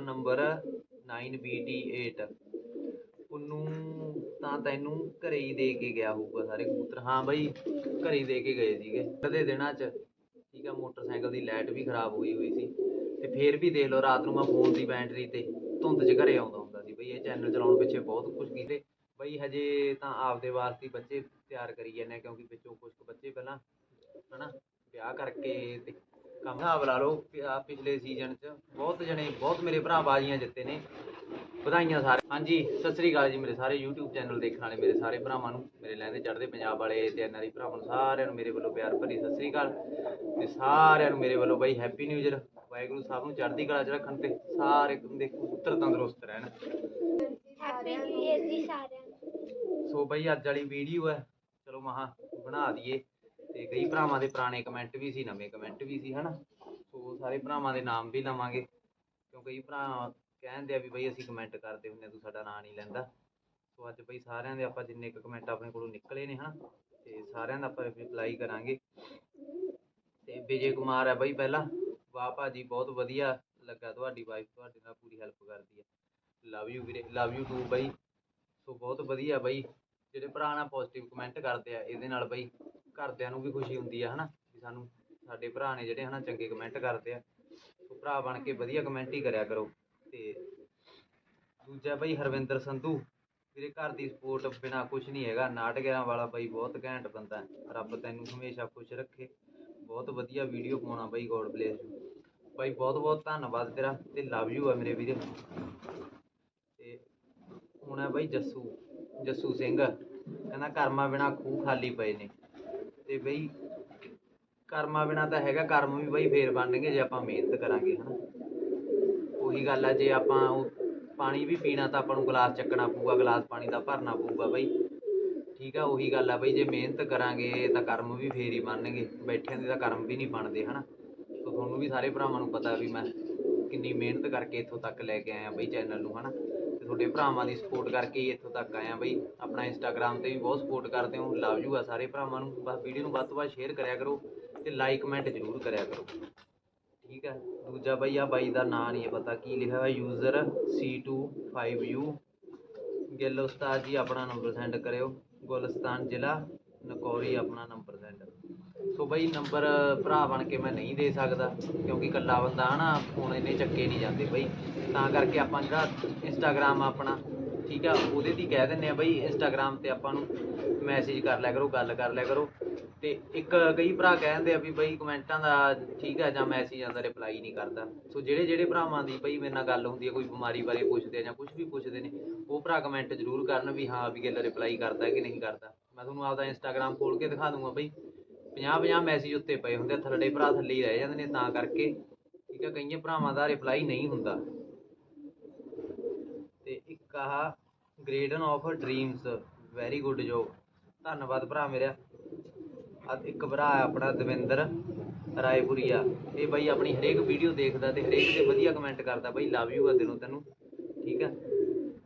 Number 9BT8 ਉਹਨੂੰ ਤਾਂ ਤੈਨੂੰ ਘਰੇ ਹੀ ਦੇ ਕੇ ਗਿਆ ਹੋਊਗਾ ਸਾਰੇ ਕਬੂਤਰ। ਹਾਂ ਬਈ, ਘਰੇ ਹੀ ਦੇ ਕੇ ਗਏ ਸੀਗੇ। ਕਦੇ ਦਿਨਾਂ 'ਚ, ਠੀਕ ਆ, ਮੋਟਰਸਾਈਕਲ ਦੀ ਲਾਈਟ ਵੀ ਖਰਾਬ ਹੋਈ ਹੋਈ ਸੀ। ਤੇ ਫੇਰ ਵੀ ਦੇਖ ਲਓ, ਰਾਤ ਨੂੰ ਮੈਂ ਫੋਨ ਦੀ ਬੈਟਰੀ ਤੇ ਧੁੰਦ 'ਚ ਘਰੇ ਆਉਂਦਾ ਹੁੰਦਾ ਸੀ। ਬਈ ਇਹ ਚੈਨਲ ਚਲਾਉਣ ਪਿੱਛੇ ਬਹੁਤ ਕੁਝ ਕੀਤੇ। ਬਈ ਹਜੇ ਤਾਂ ਆਪਦੇ ਵਾਸਤੇ ਬੱਚੇ ਤਿਆਰ ਕਰੀ ਜਾਂਦੇ ਕਿਉਂਕਿ ਵਿੱਚੋਂ ਕੁਝ ਕੁ ਬੱਚੇ ਪਹਿਲਾਂ ਹਨਾ, ਵਿਆਹ ਕਰਕੇ ਤੇ ਕੰਮ ਹਿਸਾਬ ਲਾ ਲਓ ਕਿ ਆਹ ਪਿਛਲੇ ਸੀਜ਼ਨ 'ਚ ਬਹੁਤ ਜਣੇ ਬਹੁਤ ਮੇਰੇ ਭਰਾ ਬਾਜ਼ੀਆਂ ਜਿੱਤੇ ਨੇ ਵਧਾਈਆਂ ਸਾਰੇ। ਹਾਂਜੀ ਸਤਿ ਸ੍ਰੀ ਅਕਾਲ ਜੀ ਮੇਰੇ ਸਾਰੇ YouTube ਚੈਨਲ ਦੇਖਣ ਵਾਲੇ ਮੇਰੇ ਸਾਰੇ ਭਰਾਵਾਂ ਨੂੰ ਮੇਰੇ ਲਹਿੰਦੇ ਚੜ੍ਹਦੇ ਪੰਜਾਬ ਵਾਲੇ ਤੇ ਦੀ ਭਰਾਵਾਂ ਨੂੰ ਸਾਰਿਆਂ ਨੂੰ ਮੇਰੇ ਵੱਲੋਂ ਪਿਆਰ ਭਰੀ ਸਤਿ ਸ੍ਰੀ ਅਕਾਲ ਤੇ ਸਾਰਿਆਂ ਨੂੰ ਮੇਰੇ ਵੱਲੋਂ ਬਾਈ ਹੈਪੀ ਨਿਊ ਇਅਰ ਵਾਹਿਗੁਰੂ ਸਾਹਿਬ ਨੂੰ ਚੜ੍ਹਦੀ ਕਲਾ 'ਚ ਰੱਖਣ ਤੇ ਸਾਰੇ ਦੇ ਕਬੂਤਰ ਤੰਦਰੁਸਤ ਰਹਿਣ। ਹੈਪੀ ਨਿਊ ਇਅਰ ਜੀ ਸਾਰਿਆਂ ਨੂੰ। ਸੋ ਬਈ ਅੱਜ ਵਾਲੀ ਵੀਡੀਓ ਹੈ ਚਲੋ ਮਹਾ ਬਣਾ ਦਈਏ। ਤੇ ਕਈ ਭਰਾਵਾਂ ਦੇ ਪੁਰਾਣੇ ਕਮੈਂਟ ਵੀ ਸੀ, ਨਵੇਂ ਕਮੈਂਟ ਵੀ ਸੀ, ਹਨਾ? ਸੋ ਸਾਰੇ ਭਰਾਵਾਂ ਦੇ ਨਾਮ ਵੀ ਲਵਾਂਗੇ। ਕਿਉਂਕਿ ਕਈ ਭਰਾ ਕਹਿੰਦੇ ਆ ਵੀ ਬਈ ਅਸੀਂ ਕਮੈਂਟ ਕਰਦੇ ਹੁੰਦੇ ਤੂੰ ਸਾਡਾ ਨਾਂ ਨਹੀਂ ਲੈਂਦਾ। ਸੋ ਅੱਜ ਬਈ ਸਾਰਿਆਂ ਦੇ ਆਪਾਂ ਜਿੰਨੇ ਕੁ ਕਮੈਂਟ ਆਪਣੇ ਕੋਲੋਂ ਨਿਕਲੇ ਨੇ, ਹਨਾ? ਤੇ ਸਾਰਿਆਂ ਦਾ ਆਪਾਂ ਰਿਪਲਾਈ ਕਰਾਂਗੇ। ਤੇ ਵਿਜੇ ਕੁਮਾਰ ਹੈ ਬਈ ਪਹਿਲਾਂ। ਵਾਹ ਭਾਜੀ, ਬਹੁਤ ਵਧੀਆ ਲੱਗਾ ਤੁਹਾਡੀ ਵਾਈਫ ਤੁਹਾਡੇ ਨਾਲ ਪੂਰੀ ਹੈਲਪ ਕਰਦੀ ਹੈ ਲਵ ਯੂ ਵੀਰੇ ਲਵ ਯੂ ਟੂ ਬਈ। ਸੋ ਬਹੁਤ ਵਧੀਆ ਬਈ। ਜਿਹੜੇ ਭਰਾ ਨਾਲ ਪੋਜ਼ਿਟਿਵ ਕਮੈਂਟ ਕਰਦੇ ਆ, ਇਹਦੇ ਨਾਲ ਬਈ ਘਰਦਿਆਂ ਨੂੰ ਵੀ ਖੁਸ਼ੀ ਹੁੰਦੀ ਆ, ਹਨਾ? ਵੀ ਸਾਨੂੰ ਸਾਡੇ ਭਰਾ ਨੇ ਜਿਹੜੇ, ਹਨਾ, ਚੰਗੇ ਕਮੈਂਟ ਕਰਦੇ ਆ। ਸੋ ਭਰਾ ਬਣ ਕੇ ਵਧੀਆ ਕਮੈਂਟ ਹੀ ਕਰਿਆ ਕਰੋ। ਤੇ ਦੂਜਾ ਬਈ ਹਰਵਿੰਦਰ ਸੰਧੂ। ਵੀਰੇ ਘਰ ਦੀ ਸਪੋਰਟ ਬਿਨਾ ਕੁਝ ਨਹੀਂ ਹੈਗਾ। ਨਾਟਕਾਂ ਵਾਲਾ ਬਾਈ ਬਹੁਤ ਘੈਂਟ ਬੰਦਾ ਰੱਬ ਤੈਨੂੰ ਹਮੇਸ਼ਾ ਖੁਸ਼ ਰੱਖੇ। ਬਹੁਤ ਵਧੀਆ ਵੀਡੀਓ ਪਾਉਣਾ ਬਾਈ ਗੋਡ ਬlesਸ ਬਾਈ ਬਹੁਤ ਬਹੁਤ ਧੰਨਵਾਦ ਤੇਰਾ ਤੇ ਲਵ ਯੂ ਆ ਮੇਰੇ ਵੀਰੇ। ਤੇ ਹੁਣ ਹੈ ਬਈ ਜੱਸੂ। ਜੱਸੂ ਸਿੰਘ। ਕਹਿੰਦਾ ਕਰਮਾ ਬਿਨਾ ਖੂਹ ਖਾਲੀ ਪਏ ਨੇ। ਤੇ ਬਈ ਕਰਮਾਂ ਬਿਨਾ ਤਾਂ ਹੈਗਾ, ਕਰਮ ਵੀ ਬਈ ਫੇਰ ਬਣਨਗੇ ਜੇ ਆਪਾਂ ਮਿਹਨਤ ਕਰਾਂਗੇ, ਹਨਾ। ਉਹੀ ਗੱਲ ਆ, ਜੇ ਆਪਾਂ ਉਹ ਪਾਣੀ ਵੀ ਪੀਣਾ ਤਾਂ ਆਪਾਂ ਨੂੰ ਗਲਾਸ ਚੱਕਣਾ ਪਊਗਾ, ਗਲਾਸ ਪਾਣੀ ਦਾ ਭਰਨਾ ਪਊਗਾ ਬਈ। ਠੀਕ ਆ, ਉਹੀ ਗੱਲ ਆ ਬਈ, ਜੇ ਮਿਹਨਤ ਕਰਾਂਗੇ ਤਾਂ ਕਰਮ ਵੀ ਫੇਰ ਹੀ ਬਣਨਗੇ। ਬੈਠਿਆਂ ਦੇ ਤਾਂ ਕਰਮ ਵੀ ਨਹੀਂ ਬਣਦੇ, ਹਨਾ। ਸੋ ਤੁਹਾਨੂੰ ਵੀ ਸਾਰੇ ਭਰਾਵਾਂ ਨੂੰ ਪਤਾ ਵੀ ਮੈਂ ਕਿੰਨੀ ਮਿਹਨਤ ਕਰਕੇ ਇੱਥੋਂ ਤੱਕ ਲੈ ਕੇ ਆਇਆ ਬਈ ਚੈਨਲ ਨੂੰ, ਹਨਾ। ਤੇ ਤੁਹਾਡੇ ਭਰਾਵਾਂ ਦੀ ਸਪੋਰਟ ਕਰਕੇ ਹੀ ਇੱਥੋਂ ਤੱਕ ਆਇਆ ਬਈ। ਆਪਣਾ ਇੰਸਟਾਗ੍ਰam ਤੇ ਵੀ ਬਹੁਤ ਸਪੋਰਟ ਕਰਦੇ ਹੋ। ਲਵ ਯੂ ਆ ਸਾਰੇ ਭਰਾਵਾਂ ਨੂੰ। ਬਸ ਵੀਡੀਓ ਨੂੰ ਵੱਧ ਤੋਂ ਵੱਧ ਸ਼ੇਅਰ ਕਰਿਆ ਕਰੋ ਤੇ ਲਾਈਕ ਕਮੈਂਟ ਜ਼ਰੂਰ ਕਰਿਆ ਕਰੋ। ਠੀਕ ਹੈ ਦੂਜਾ ਬਈ ਆ ਬਾਈ ਦਾ ਨਾਂ ਨਹੀਂ ਪਤਾ। ਕੀ ਲਿਖਿਆ ਹੋਇਆ? ਯੂਜ਼ਰ C25U ਗਿੱਲ ਉਸਤਾਦ ਜੀ, ਆਪਣਾ ਨੰਬਰ ਸੈਂਡ ਕਰਿਓ। ਗੁਲਸਤਾਨ ਜ਼ਿਲ੍ਹਾ, ਨਕੌਰੀ ਆਪਣਾ ਨੰਬਰ ਸੈਂਡ ਸੋ ਬਈ ਨੰਬਰ ਭਰਾ ਬਣ ਕੇ ਮੈਂ ਨਹੀਂ ਦੇ ਸਕਦਾ, ਕਿਉਂਕਿ ਇਕੱਲਾ ਬੰਦਾ ਹਨਾ, ਫੋਨ ਇੰਨੇ ਚੱਕੇ ਨਹੀਂ ਜਾਂਦੇ ਬਈ। ਤਾਂ ਕਰਕੇ ਆਪਾਂ ਜਿਹੜਾ ਇੰਸਟਾਗ੍ਰਾਮ ਆਪਣਾ, ਠੀਕ ਆ, ਉਹਦੇ ਦੀ ਕਹਿ ਦਿੰਨੇ ਆ ਬਈ ਇੰਸਟਾਗ੍ਰਾਮ ਤੇ ਆਪਾਂ ਨੂੰ ਮੈਸੇਜ ਕਰ ਲਿਆ ਕਰੋ, ਗੱਲ ਕਰ ਲਿਆ ਕਰੋ। ਤੇ ਇੱਕ ਕਈ ਭਰਾ ਕਹਿੰਦੇ ਆ ਵੀ ਬਈ ਕਮੈਂਟਾਂ ਦਾ ਠੀਕ ਆ ਜਾਂ ਮੈਸੇਜਾਂ ਦਾ ਰਿਪਲਾਈ ਨਹੀਂ ਕਰਦਾ। ਸੋ ਜਿਹੜੇ ਜਿਹੜੇ ਭਰਾਵਾਂ ਦੀ ਬਈ ਮੇਰੇ ਨਾਲ ਗੱਲ ਹੁੰਦੀ ਹੈ ਕੋਈ ਬਿਮਾਰੀ ਬਾਰੇ ਪੁੱਛਦੇ ਆ ਜਾਂ ਕੁਝ ਵੀ ਪੁੱਛਦੇ ਨੇ, ਉਹ ਭਰਾ ਕਮੈਂਟ ਜ਼ਰੂਰ ਕਰਨ ਵੀ ਹਾਂ ਵੀ ਗੱਲ ਰਿਪਲਾਈ ਕਰਦਾ ਕਿ ਨਹੀਂ ਕਰਦਾ। ਮੈਂ ਤੁਹਾਨੂੰ ਆਪਦਾ ਇੰਸਟਾਗ੍ਰਾਮ ਖੋਲ ਕੇ ਦਿਖਾ ਦੂੰਗਾ ਬਈ। 50 50 ਮੈਸੇਜ ਉੱਤੇ ਪਏ ਹੁੰਦੇ ਆ, ਥੱਲੇ ਭਰਾ ਥੱਲੇ ਹੀ ਰਹਿ ਜਾਂਦੇ ਨੇ ਤਾਂ ਕਰਕੇ ਠੀਕ ਆ ਕਈਆਂ ਭਰਾਵਾਂ ਦਾ ਰਿਪਲਾਈ ਨਹੀਂ ਹੁੰਦਾ। ਤੇ ਇੱਕ ਆਹ garden of dreams very good job ਧੰਨਵਾਦ ਭਰਾ ਮੇਰਾ। ਆ ਇੱਕ ਭਰਾ ਆਪਣਾ ਦਵਿੰਦਰ ਰਾਏਪੁਰੀਆ। ਇਹ ਬਾਈ ਆਪਣੀ ਹਰੇਕ ਵੀਡੀਓ ਦੇਖਦਾ ਤੇ ਹਰੇਕ ਤੇ ਵਧੀਆ ਕਮੈਂਟ ਕਰਦਾ। ਬਾਈ ਲਵ ਯੂ ਆ ਦਿਲੋਂ ਤੈਨੂੰ ਠੀਕ ਹੈ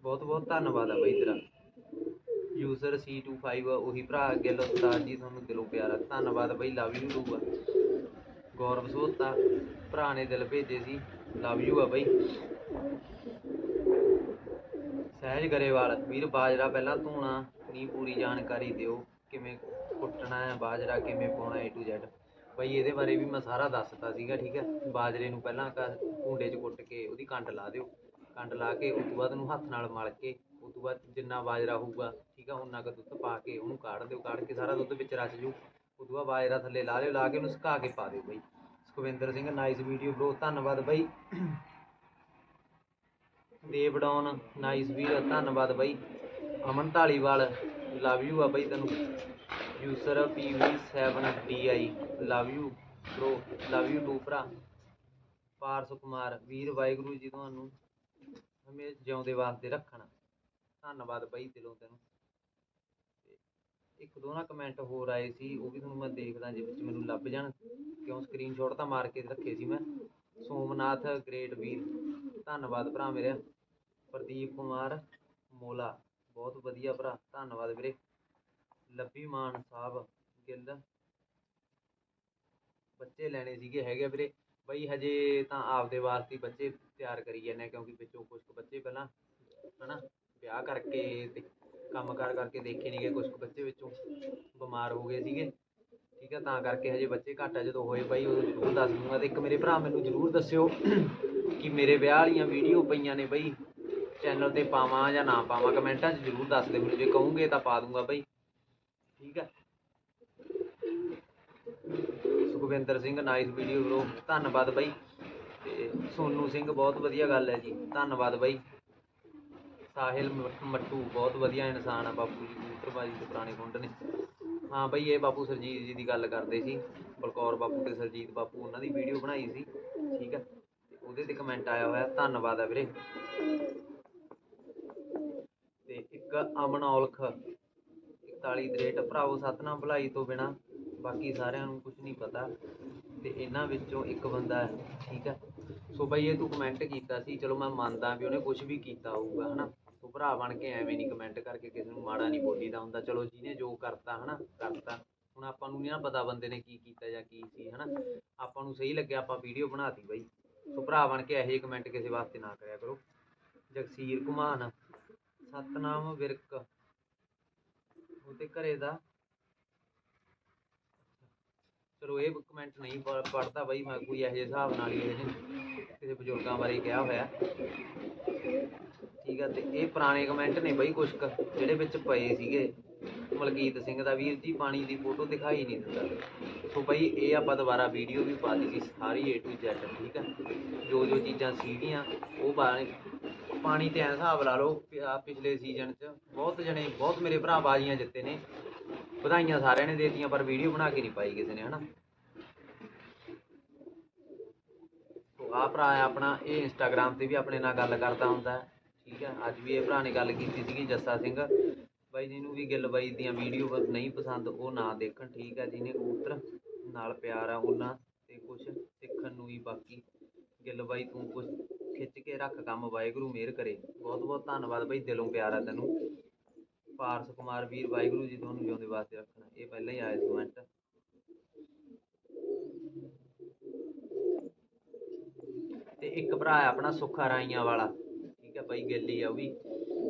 ਬਹੁਤ ਬਹੁਤ ਧੰਨਵਾਦ ਆ ਬਾਈ ਤੇਰਾ। ਯੂਜ਼ਰ C25 ਉਹੀ ਭਰਾ ਗਿੱਲ ਉਸਤਾਦ ਜੀ ਤੁਹਾਨੂੰ ਦਿਲੋਂ ਪਿਆਰਾ ਧੰਨਵਾਦ ਬਾਈ ਲਵ ਯੂ ਟੂ ਆ। ਗੌਰਵ ਸੋਤਾ ਭਰਾ ਨੇ ਦਿਲ ਭੇਜੇ ਸੀ। ਲਵ ਯੂ ਆ ਬਾਈ। ਸਹਿਜ ਗਰੇਵਾਲ ਵੀਰ, ਬਾਜਰਾ ਪਹਿਲਾਂ ਧੋਣਾ ਨਹੀਂ ਪੂਰੀ ਜਾਣਕਾਰੀ ਦਿਓ, ਕਿਵੇਂ ਕੁੱਟਣਾ ਹੈ, ਬਾਜਰਾ ਕਿਵੇਂ ਪਾਉਣਾ A to Z ਬਈ, ਇਹਦੇ ਬਾਰੇ ਵੀ ਮੈਂ ਸਾਰਾ ਦੱਸਤਾ ਸੀਗਾ, ਠੀਕ ਹੈ ਬਾਜਰੇ ਨੂੰ ਪਹਿਲਾਂ ਕੁੰਡੇ 'ਚ ਕੁੱਟ ਕੇ ਉਹਦੀ ਕੰਡ ਲਾ ਦਿਓ। ਕੰਡ ਲਾ ਕੇ, ਉਸ ਤੋਂ ਬਾਅਦ ਉਹਨੂੰ ਹੱਥ ਨਾਲ ਮਲ ਕੇ, ਉਸ ਤੋਂ ਬਾਅਦ ਜਿੰਨਾ ਬਾਜਰਾ ਹੋਊਗਾ ਠੀਕ ਆ ਉਹਨਾਂ ਕੁ ਦੁੱਧ ਪਾ ਕੇ ਉਹਨੂੰ ਕਾੜ ਦਿਓ, ਕਾੜ ਕੇ ਸਾਰਾ ਦੁੱਧ ਵਿੱਚ ਰਚ ਜੂ। ਉਸ ਬਾਅਦ ਬਾਜਰਾ ਥੱਲੇ ਲਾ ਲਿਓ, ਲਾ ਕੇ ਉਹਨੂੰ ਸੁਕਾ ਕੇ ਪਾ ਦਿਓ ਬਈ। Sukhwinder Singh nice video bro ਧੰਨਵਾਦ ਬਈ। ਦੇਵ ਡੌਨ ਨਾਈਸ ਵੀਰ ਧੰਨਵਾਦ ਬਾਈ। ਅਮਨ ਢਾਲੀਵਾਲ ਲਵ ਯੂ ਆ ਬਾਈ ਤੈਨੂੰ। User PV7DI love you bro love you too ਭਰਾ। ਪਾਰਸ ਕੁਮਾਰ, ਵੀਰ ਵਾਹਿਗੁਰੂ ਜੀ ਤੁਹਾਨੂੰ ਹਮੇ ਜਿਉਂਦੇ ਵਾਸਤੇ ਰੱਖਣ। ਧੰਨਵਾਦ ਬਾਈ ਦਿਲੋਂ ਤੈਨੂੰ। ਇੱਕ ਦੋ ਨਾ ਕਮੈਂਟ ਹੋਰ ਆਏ ਸੀ, ਉਹ ਵੀ ਤੁਹਾਨੂੰ ਮੈਂ ਦੇਖਦਾ ਜੇ ਵਿੱਚ ਮੈਨੂੰ ਲੱਭ ਜਾਣ। ਕਿਉਂ ਸਕਰੀਨਸ਼ਾਟ ਤਾਂ ਮਾਰ ਕੇ ਰੱਖੇ ਸੀ ਮੈਂ। ਸੋਮਨਾਥ ਗ੍ਰੇਟ ਵੀਰ, ਧੰਨਵਾਦ ਭਰਾ ਮੇਰੇ। ਪ੍ਰਦੀਪ ਕੁਮਾਰ, ਮੋਲਾ, ਬਹੁਤ ਵਧੀਆ ਭਰਾ, ਧੰਨਵਾਦ ਵੀਰੇ। ਲੱਭੀ ਮਾਨ ਸਾਹਿਬ, ਗਿੱਲ। ਬੱਚੇ ਲੈਣੇ ਸੀਗੇ ਹੈਗੇ ਵੀਰੇ। ਬਈ ਹਜੇ ਤਾਂ ਆਪਦੇ ਵਾਸਤੇ ਬੱਚੇ ਤਿਆਰ ਕਰੀ ਜਾਂਦੇ ਕਿਉਂਕਿ ਵਿੱਚੋਂ ਕੁਝ ਬੱਚੇ ਪਹਿਲਾਂ, ਹਨਾ, ਵਿਆਹ ਕਰਕੇ ਤੇ ਕੰਮ ਕਾਰ ਕਰਕੇ ਦੇਖੇ ਨਹੀਂ ਗਏ ਕੁਝ ਕੁ ਬੱਚੇ ਵਿੱਚੋਂ, ਬਿਮਾਰ ਹੋ ਗਏ ਸੀਗੇ। ਠੀਕ ਹੈ ਤਾਂ ਕਰਕੇ ਹਜੇ ਬੱਚੇ ਘੱਟ ਆ। ਜਦੋਂ ਹੋਏ ਬਾਈ, ਉਦੋਂ ਜ਼ਰੂਰ ਦੱਸ ਦੂੰਗਾ ਤੇ ਇੱਕ ਮੇਰੇ ਭਰਾ ਮੈਨੂੰ ਜ਼ਰੂਰ ਦੱਸਿਓ ਕਿ ਮੇਰੇ ਵਿਆਹ ਵਾਲੀਆਂ ਵੀਡੀਓ ਪਈਆਂ ਨੇ ਬਈ। ਚੈਨਲ ਤੇ ਪਾਵਾਂ ਜਾਂ ਨਾ ਪਾਵਾਂ, ਕਮੈਂਟਾਂ 'ਚ ਜ਼ਰੂਰ ਦੱਸ ਦਿਓ। ਮੈਨੂੰ ਜੇ ਕਹੋਗੇ ਤਾਂ ਪਾ ਦੂੰਗਾ ਬਾਈ। ਠੀਕ ਹੈ Sukhwinder Singh nice video bro ਧੰਨਵਾਦ ਬਾਈ। ਤੇ ਸੋਨੂ ਸਿੰਘ, ਬਹੁਤ ਵਧੀਆ ਗੱਲ ਹੈ ਜੀ। ਧੰਨਵਾਦ ਬਾਈ। ਸਾਹਿਲ ਮ- ਮੱਟੂ ਬਹੁਤ ਵਧੀਆ ਇਨਸਾਨ ਆ ਬਾਪੂ ਜੀ ਕਬੂਤਰਬਾਜੀ ਦੇ ਪੁਰਾਣੇ ਗੁੰਡ ਨੇ। ਹਾਂ ਬਈ, ਇਹ ਬਾਪੂ ਸਰਜੀਤ ਜੀ ਦੀ ਗੱਲ ਕਰਦੇ ਸੀ। ਬਲਕੌਰ ਬਾਪੂ ਤੇ ਸਰਜੀਤ ਬਾਪੂ, ਉਹਨਾਂ ਦੀ ਵੀਡੀਓ ਬਣਾਈ ਸੀ। ਠੀਕ ਹੈ ਉਹਦੇ ਤੇ ਕਮੈਂਟ ਆਇਆ ਹੋਇਆ, ਧੰਨਵਾਦ ਆ ਵੀਰੇ। ਤੇ ਇੱਕ ਅਮਨ ਔਲਖ 4163 ਭਰਾਵੋ, ਸਤਨਾਮ ਭਲਾਈ ਤੋਂ ਬਿਨਾ ਬਾਕੀ ਸਾਰਿਆਂ ਨੂੰ ਕੁਝ ਨਹੀਂ ਪਤਾ। ਤੇ ਇਹਨਾਂ ਵਿੱਚੋਂ ਇੱਕ ਬੰਦਾ ਠੀਕ ਹੈ ਸੋ ਬਈ, ਇਹ ਤੂੰ ਕਮੈਂਟ ਕੀਤਾ ਸੀ, ਚਲੋ ਮੈਂ ਮੰਨਦਾ ਵੀ ਉਹਨੇ ਕੁਝ ਵੀ ਕੀਤਾ ਹੋਊਗਾ, ਹਨਾ? ਤੂੰ ਭਰਾ ਬਣ ਕੇ ਐਵੇਂ ਨਹੀਂ ਕਮੈਂਟ ਕਰਕੇ ਕਿਸੇ ਨੂੰ ਮਾੜਾ ਨਹੀਂ ਬੋਲੀਦਾ ਹੁੰਦਾ। ਚਲੋ ਜਿਹਨੇ ਜੋ ਕਰਤਾ ਹਨਾ, ਕਰਤਾ। ਹੁਣ ਆਪਾਂ ਨੂੰ ਨਹੀਂ ਨਾ ਪਤਾ ਬੰਦੇ ਨੇ ਕੀ ਕੀਤਾ ਜਾਂ ਕੀ ਸੀ ਹਨਾ। ਆਪਾਂ ਨੂੰ ਸਹੀ ਲੱਗਿਆ, ਆਪਾਂ ਵੀਡੀਓ ਬਣਾਤੀ ਬਈ। ਸੋ ਭਰਾ ਬਣ ਕੇ ਇਹੋ ਕਮੈਂਟ ਕਿਸੇ ਵਾਸਤੇ ਨਾ ਕਰਿਆ ਕਰੋ। ਜਗਸੀਰ ਘੁਮਾਨ, ਸਤਨਾਮ ਵਿਰਕ। ਉਹਦੇ ਘਰੇ ਦਾ। ਚਲੋ ਇਹ ਕਮੈਂਟ ਨਹੀਂ ਪੜਦਾ ਬਈ, ਮੈਂ ਕੋਈ ਇਹੋ ਜਿਹੇ ਹਿਸਾਬ ਨਾਲ ਹੀ ਇਹਨੇ ਕਿਸੇ ਬਜ਼ੁਰਗਾਂ ਬਾਰੇ ਕਿਹਾ ਹੋਇਆ। ਠੀਕ ਆ, ਤੇ ਇਹ ਪੁਰਾਣੇ ਕਮੈਂਟ ਨੇ ਬਈ ਕੁਛ ਕੁ, ਜਿਹੜੇ ਵਿੱਚ ਪਏ ਸੀਗੇ। ਮਲਕੀਤ ਸਿੰਘ ਦਾ ਵੀਰ ਜੀ, ਪਾਣੀ ਦੀ ਫੋਟੋ ਦਿਖਾਈ ਨਹੀਂ ਦਿੰਦਾ। ਸੋ ਬਈ ਇਹ ਆਪਾਂ ਦੁਬਾਰਾ ਵੀਡੀਓ ਵੀ ਪਾ ਲਈ ਸੀ, ਸਾਰੀ A to Z, ਠੀਕ ਆ? ਜੋ ਜੋ ਚੀਜ਼ਾਂ ਸੀਗੀਆਂ, ਉਹ ਪਾਣੀ ਤੇ ਐ ਹਿਸਾਬ ਲਾ ਲਓ ਪਿਛਲੇ ਸੀਜ਼ਨ 'ਚ ਬਹੁਤ ਜਣੇ, ਬਹੁਤ ਮੇਰੇ ਭਰਾ ਬਾਜ਼ੀਆਂ ਜਿੱਤੇ ਨੇ। ਵਧਾਈਆਂ ਸਾਰਿਆਂ ਨੇ ਦੇਤੀਆਂ, ਪਰ ਵੀਡੀਓ ਬਣਾ ਕੇ ਨਹੀਂ ਪਾਈ ਕਿਸੇ ਨੇ, ਹਨਾ? ਸੋ ਆਹ ਭਰਾ ਹੈ ਆਪਣਾ, ਇਹ ਇੰਸਟਾਗ੍ਰam ਤੇ ਵੀ ਆਪਣੇ ਨਾਲ ਗੱਲ ਕਰਦਾ ਹੁੰਦਾ। ਹੈ ਠੀਕ ਹੈ ਅੱਜ ਵੀ ਇਹ ਭਰਾ ਨੇ ਗੱਲ ਕੀਤੀ ਸੀਗੀ ਜੱਸਾ ਸਿੰਘ। ਬਾਈ ਜਿਹਨੂੰ ਵੀ ਗਿੱਲ ਬਾਈ ਦੀਆਂ ਵੀਡੀਓ ਨਹੀਂ ਪਸੰਦ, ਉਹ ਨਾ ਦੇਖਣ। ਠੀਕ ਹੈ ਜਿਹਨੇ ਕਬੂਤਰ ਨਾਲ ਪਿਆਰ ਆ ਉਹਨਾਂ ਤੇ ਕੁਝ ਸਿੱਖਣ ਨੂੰ ਵੀ ਬਾਕੀ। ਗਿੱਲ ਬਾਈ, ਤੂੰ ਕੁਝ ਖਿੱਚ ਕੇ ਰੱਖ ਕੰਮ, ਵਾਹਿਗੁਰੂ ਮਿਹਰ ਕਰੇ। ਬਹੁਤ ਬਹੁਤ ਧੰਨਵਾਦ ਬਾਈ, ਦਿਲੋਂ ਪਿਆਰ ਆ ਤੈਨੂੰ। ਪਾਰਸ ਕੁਮਾਰ ਵੀਰ, ਵਾਹਿਗੁਰੂ ਜੀ ਤੁਹਾਨੂੰ ਜਿਉਂਦੇ ਵਾਸਤੇ ਰੱਖਣਾ। ਇਹ ਪਹਿਲਾਂ ਹੀ ਆਇਆ ਸੀ ਕਮੈਂਟ। ਤੇ ਇੱਕ ਭਰਾ ਆਪਣਾ ਸੁੱਖਾ ਰਾਈਆਂ ਵਾਲਾ। ਠੀਕ ਬਾਈ ਗੇਲੀ ਆ ਉਹ ਵੀ,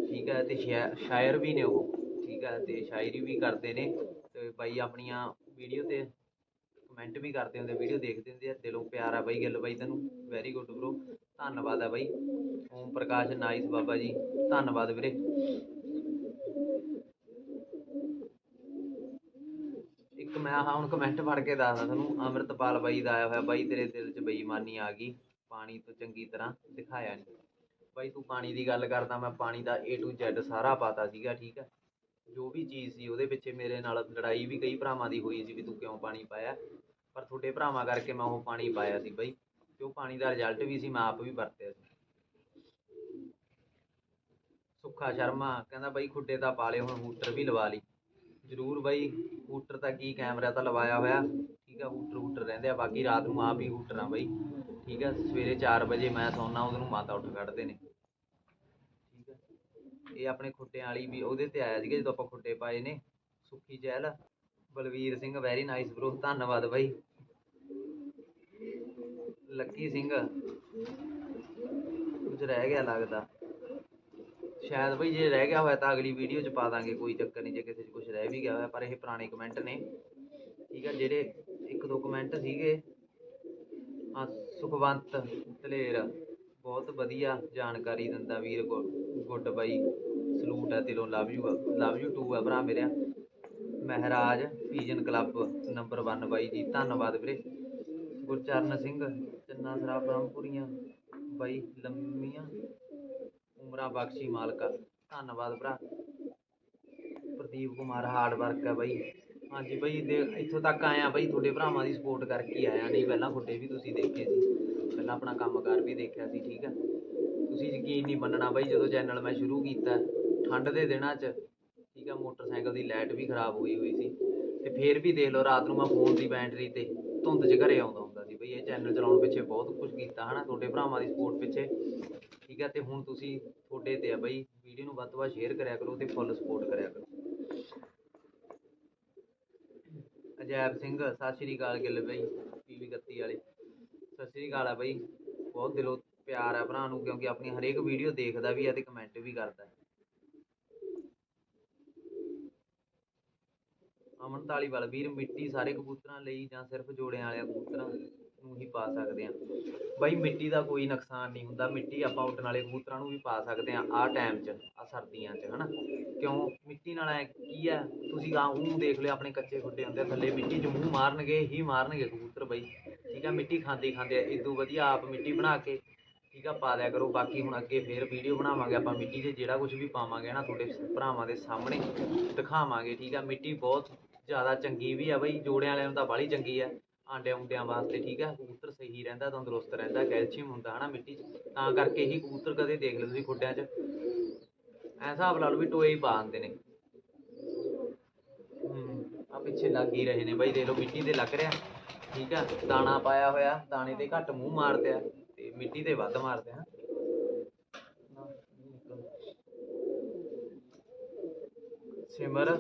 ਠੀਕ ਹੈ ਤੇ ਸ਼ਾਇ- ਸ਼ਾਇਰ ਵੀ ਨੇ ਉਹ, ਠੀਕ ਹੈ ਤੇ ਸ਼ਾਇਰੀ ਵੀ ਕਰਦੇ ਨੇ ਤੇ ਬਾਈ ਆਪਣੀਆਂ ਵੀਡੀਓ ਤੇ ਕਮੈਂਟ ਵੀ ਕਰਦੇ ਹੁੰਦੇ ਵੀਡੀਓ ਦੇਖਦੇ ਹੁੰਦੇ ਆ, ਦਿਲੋਂ ਪਿਆਰ ਆ ਬਾਈ ਗਿੱਲ ਬਾਈ ਤੈਨੂੰ ਵੈਰੀ ਗੁੱਡ ਬ్రో ਧੰਨਵਾਦ ਆ ਬਾਈ, ਓਮ ਪ੍ਰਕਾਸ਼ ਨਾਈਸ ਬਾਬਾ ਜੀ, ਧੰਨਵਾਦ ਵੀਰੇ। ਇੱਕ ਮੈਂ ਹਾਂ ਹੁਣ ਕਮੈਂਟ ਪੜ੍ਹ ਕੇ ਦੱਸਦਾ ਤੁਹਾਨੂੰ, ਅੰਮ੍ਰਿਤਪਾਲ ਬਾਈ ਦਾ ਆਇਆ ਹੋਇਆ, ਬਾਈ ਤੇਰੇ ਦਿਲ 'ਚ ਬੇਈਮਾਨੀ ਆ ਗਈ, ਪਾਣੀ ਤੋਂ ਚੰਗੀ ਤਰ੍ਹਾਂ ਦਿਖਾਇਆ ਨਹੀਂ ਬਾਈ ਤੂੰ ਪਾਣੀ ਦੀ ਗੱਲ ਕਰਦਾ, ਮੈਂ ਪਾਣੀ ਦਾ A to Z ਸਾਰਾ ਪਤਾ ਸੀਗਾ, ਠੀਕ ਹੈ ਜੋ ਵੀ ਚੀਜ਼ ਸੀ, ਉਹਦੇ ਪਿੱਛੇ ਮੇਰੇ ਨਾਲ ਲੜਾਈ ਵੀ ਕਈ ਭਰਾਵਾਂ ਦੀ ਹੋਈ ਸੀ ਵੀ ਤੂੰ ਕਿਉਂ ਪਾਣੀ ਪਾਇਆ। ਪਰ ਤੁਹਾਡੇ ਭਰਾਵਾਂ ਕਰਕੇ ਮੈਂ ਉਹ ਪਾਣੀ ਪਾਇਆ ਸੀ ਬਾਈ। ਤੇ ਉਹ ਪਾਣੀ ਦਾ ਰਿਜ਼ਲਟ ਵੀ ਸੀ, ਮੈਂ ਆਪ ਵੀ ਵਰਤਿਆ ਸੀ। ਸੁੱਖਾ ਸ਼ਰਮਾ ਕਹਿੰਦਾ ਬਾਈ ਖੁੱਡੇ ਤਾਂ ਪਾ ਲਏ ਹੁਣ ਹੂਟਰ ਵੀ ਲਵਾ ਲਈ। ਜ਼ਰੂਰ ਬਾਈ, ਹੂਟਰ ਤਾਂ ਕੀ ਕੈਮਰਾ ਤਾਂ ਲਵਾਇਆ ਹੋਇਆ। ਠੀਕ ਆ, ਹੂਟਰ ਹੂਟਰ ਰਹਿੰਦੇ ਆ, ਬਾਕੀ ਰਾਤ ਨੂੰ ਆਪ ਹੀ ਹੂਟਰ ਆ ਠੀਕ ਆ, ਸਵੇਰੇ 4 ਵਜੇ ਮੈਂ ਸੌਣਾ ਉਦੋਂ ਮਾਤਾ ਉੱਠ ਕੱਢਦੇ ਨੇ। ਠੀਕ ਆ। ਇਹ ਆਪਣੇ ਖੁੱਟਿਆਂ ਵਾਲੀ ਵੀ ਉਹਦੇ ਤੇ ਆਇਆ ਸੀਗਾ ਜਦੋਂ ਆਪਾਂ ਖੁੱਟੇ ਪਾਏ ਨੇ, Sukhi Chahal Balvir Singh very nice bro ਧੰਨਵਾਦ ਬਾਈ। ਲੱਕੀ ਸਿੰਘ। ਕੁਝ ਰਹਿ ਗਿਆ ਲੱਗਦਾ। ਸ਼ਾਇਦ ਬਈ ਜੇ ਰਹਿ ਗਿਆ ਹੋਇਆ ਤਾਂ ਅਗਲੀ ਵੀਡੀਓ 'ਚ ਪਾ ਦਾਂਗੇ, ਕੋਈ ਚੱਕਰ ਨਹੀਂ, ਜੇ ਕਿਸੇ 'ਚ ਕੁਝ ਰਹਿ ਵੀ ਗਿਆ ਹੋਇਆ, ਪਰ ਇਹ ਪੁਰਾਣੇ ਕਮੈਂਟ ਨੇ। ਠੀਕ ਆ, ਜਿਹੜੇ ਦੋ ਕਮੈਂਟ ਸੀਗੇ। ਆ ਸੁਖਵੰਤ ਦਲੇਰ ਬਹੁਤ ਵਧੀਆ ਜਾਣਕਾਰੀ ਦਿੰਦਾ ਵੀਰ ਗੁੱਡ ਬਾਈ ਸਲੂਟ ਹੈ ਦਿਲੋਂ love you love you too ਆ ਭਰਾ ਮੇਰਿਆ। ਮਹਿਰਾਜ ਪੀਜਨ ਕਲੱਬ ਨੰਬਰ 1 ਬਾਈ ਜੀ, ਧੰਨਵਾਦ ਵੀਰੇ। ਗੁਰਚਰਨ ਸਿੰਘ, ਚੰਨਾ ਸਰਾ ਬ੍ਰਹਮਪੁਰੀਆਂ, ਬਾਈ ਲੰਮੀਆਂ, ਉਮਰਾਂ ਬਖਸ਼ੀ ਮਾਲਕਾ। ਧੰਨਵਾਦ ਭਰਾ। ਪ੍ਰਦੀਪ ਕੁਮਾਰ ਹਾਰਡ ਵਰਕ ਹੈ ਬਾਈ। ਹਾਂਜੀ ਬਈ, ਦੇ ਇੱਥੋਂ ਤੱਕ ਆਇਆ ਬਈ, ਤੁਹਾਡੇ ਭਰਾਵਾਂ ਦੀ ਸਪੋਰਟ ਕਰਕੇ ਆਇਆ ਨਹੀਂ, ਪਹਿਲਾਂ ਤੁਹਾਡੇ ਵੀ ਤੁਸੀਂ ਦੇਖੇ ਸੀ। ਪਹਿਲਾਂ ਆਪਣਾ ਕੰਮਕਾਰ ਵੀ ਦੇਖਿਆ ਸੀ, ਠੀਕ ਹੈ ਤੁਸੀਂ ਯਕੀਨ ਨਹੀਂ ਮੰਨਣਾ ਬਈ, ਜਦੋਂ ਚੈਨਲ ਮੈਂ ਸ਼ੁਰੂ ਕੀਤਾ, ਠੰਡ ਦੇ ਦਿਨਾਂ 'ਚ, ਠੀਕ ਹੈ ਮੋਟਰਸਾਈਕਲ ਦੀ ਲਾਈਟ ਵੀ ਖਰਾਬ ਹੋਈ ਹੋਈ ਸੀ। ਤੇ ਫੇਰ ਵੀ ਦੇਖ ਲਓ, ਰਾਤ ਨੂੰ ਮੈਂ ਫੋਨ ਦੀ ਬੈਟਰੀ ਤੇ ਧੁੰਦ 'ਚ ਘਰੇ ਆਉਂਦਾ ਹੁੰਦਾ ਸੀ ਬਈ, ਇਹ ਚੈਨਲ ਚਲਾਉਣ ਪਿੱਛੇ ਬਹੁਤ ਕੁਝ ਕੀਤਾ, ਹਨਾ, ਤੁਹਾਡੇ ਭਰਾਵਾਂ ਦੀ ਸਪੋਰਟ ਪਿੱਛੇ। ਠੀਕ ਹੈ ਤੇ ਹੁਣ ਤੁਸੀਂ ਤੁਹਾਡੇ ਤੇ ਆ ਬਈ, ਵੀਡੀਓ ਨੂੰ ਵੱਧ ਤੋਂ ਵੱਧ ਸ਼ੇਅਰ ਕਰਿਆ ਕਰੋ ਤੇ ਫੁੱਲ ਸਪੋਰਟ ਕਰਿਆ ਕਰੋ। ਜੈਬ ਸਿੰਘ, ਸਤਿ ਸ਼੍ਰੀ ਅਕਾਲ ਗਿੱਲ ਬਈ, ਪੀਵੀ 31 ਵਾਲੇ। ਸਤਿ ਸ੍ਰੀ ਅਕਾਲ ਆ ਬਈ, ਬਹੁਤ ਦਿਲੋਂ ਪਿਆਰ ਆ ਭਰਾ ਨੂੰ, ਕਿਉਂਕਿ ਆਪਣੀ ਹਰੇਕ ਵੀਡੀਓ ਦੇਖਦਾ ਵੀ ਆ ਤੇ ਕਮੈਂਟ ਵੀ ਕਰਦਾ। ਹੈ। ਅਮਨ ਧਾਲੀਵਾਲ ਵੀਰ ਮਿੱਟੀ ਸਾਰੇ ਕਬੂਤਰਾਂ ਲਈ ਜਾਂ ਸਿਰਫ ਜੋੜਿਆਂ ਵਾਲਿਆਂ ਕਬੂਤਰਾਂ ਨੂੰ ਹੀ ਪਾ ਸਕਦੇ ਆ। ਬਾਈ, ਮਿੱਟੀ ਦਾ ਕੋਈ ਨੁਕਸਾਨ ਨਹੀਂ ਹੁੰਦਾ, ਮਿੱਟੀ ਆਪਾਂ ਉੱਡਣ ਵਾਲੇ ਕਬੂਤਰਾਂ ਨੂੰ ਵੀ ਪਾ ਸਕਦੇ ਆ, ਆਹ ਟਾਈਮ 'ਚ ਆ ਸਰਦੀਆਂ 'ਚ, ਹਨਾ? ਕਿਉਂ? ਮਿੱਟੀ ਨਾਲ ਐ ਕੀ ਆ ਤੁਸੀਂ ਗਾਂ ਉਹ ਦੇਖ ਲਿਓ ਆਪਣੇ ਕੱਚੇ ਖੁੱਡੇ ਹੁੰਦੇ ਆ ਥੱਲੇ ਮਿੱਟੀ 'ਚ ਮੂੰਹ ਮਾਰਨਗੇ, ਹੀ ਮਾਰਨਗੇ ਕਬੂਤਰ ਬਈ। ਠੀਕ ਆ ਮਿੱਟੀ ਖਾਂਦੇ ਹੀ ਖਾਂਦੇ ਆ ਇਦੋਂ ਵਧੀਆ ਆਪ ਮਿੱਟੀ ਬਣਾ ਕੇ, ਠੀਕ ਆ ਪਾ ਦਿਆ ਕਰੋ। ਬਾਕੀ ਹੁਣ ਅੱਗੇ ਫੇਰ ਵੀਡੀਓ ਬਣਾਵਾਂਗੇ ਆਪਾਂ ਮਿੱਟੀ 'ਚ ਜਿਹੜਾ ਕੁਝ ਵੀ ਪਾਵਾਂਗੇ ਨਾ ਤੁਹਾਡੇ ਭਰਾਵਾਂ ਦੇ ਸਾਹਮਣੇ, ਦਿਖਾਵਾਂਗੇ, ਠੀਕ ਆ ਮਿੱਟੀ ਬਹੁਤ ਜ਼ਿਆਦਾ ਚੰਗੀ ਵੀ ਆ ਬਈ, ਜੋੜਿਆਂ ਵਾਲਿਆਂ ਨੂੰ ਤਾਂ ਬਾਹਲੀ ਚੰਗੀ ਆ ਆਂਡਿਆਂ ਉਂਡਿਆਂ ਵਾਸਤੇ, ਠੀਕ ਆ ਕਬੂਤਰ ਸਹੀ ਰਹਿੰਦਾ, ਤੰਦਰੁਸਤ ਰਹਿੰਦਾ, ਕੈਲਸ਼ੀਅਮ ਹੁੰਦਾ ਹਨਾ ਮਿੱਟੀ 'ਚ। ਤਾਂ ਕਰਕੇ ਹੀ ਕਬੂਤਰ ਕਦੇ ਦੇਖ ਲਓ ਤੁਸੀਂ ਖੁੱਡਿਆਂ 'ਚ। ਐਂ ਹਿਸਾਬ ਲਾ ਲਓ ਵੀ ਟੋਏ ਹੀ ਪਾ ਦਿੰਦੇ ਨੇ। ਆ ਪਿੱਛੇ ਲੱਗ ਹੀ ਰਹੇ ਨੇ ਬਾਈ ਦੇਖ ਲਓ ਮਿੱਟੀ ਤੇ ਲੱਗ ਰਿਹਾ। ਠੀਕ ਆ ਦਾਣਾ ਪਾਇਆ ਹੋਇਆ ਦਾਣੇ ਤੇ ਘੱਟ ਮੂੰਹ ਮਾਰਦੇ ਆ ਤੇ ਮਿੱਟੀ ਤੇ ਵੱਧ ਮਾਰਦੇ ਆ। ਸਿਮਰ